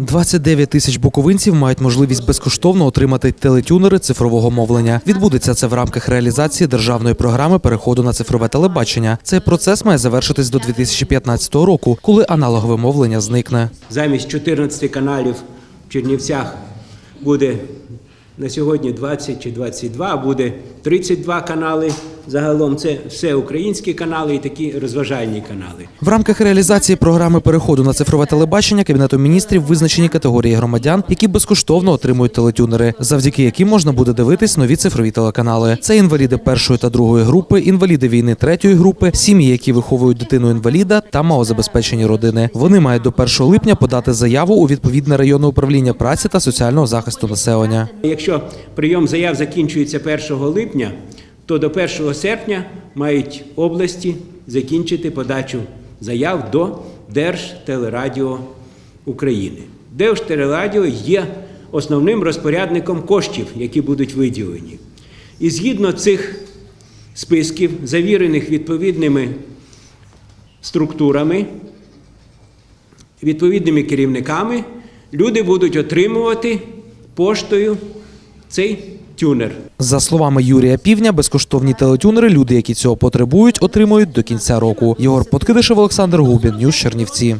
29 тисяч буковинців мають можливість безкоштовно отримати телетюнери цифрового мовлення. Відбудеться це в рамках реалізації державної програми переходу на цифрове телебачення. Цей процес має завершитись до 2015 року, коли аналогове мовлення зникне. Замість 14 каналів в Чернівцях буде на сьогодні 20 чи 22, а буде 32 канали. Загалом це все українські канали і такі розважальні канали. В рамках реалізації програми переходу на цифрове телебачення кабінетом міністрів визначені категорії громадян, які безкоштовно отримують телетюнери, завдяки яким можна буде дивитись нові цифрові телеканали. Це інваліди першої та другої групи, інваліди війни третьої групи, сім'ї, які виховують дитину інваліда та малозабезпечені родини. Вони мають до 1 липня подати заяву у відповідне районне управління праці та соціального захисту населення. Якщо прийом заяв закінчується 1 липня, то до 1 серпня мають області закінчити подачу заяв до Держтелерадіо України. Держтелерадіо є основним розпорядником коштів, які будуть виділені. І згідно цих списків, завірених відповідними структурами, відповідними керівниками, люди будуть отримувати поштою цей тюнер. За словами Юрія Півня, безкоштовні телетюнери люди, які цього потребують, отримують до кінця року. Єгор Подкидишев, Олександр Губін, Ньюс Чернівці.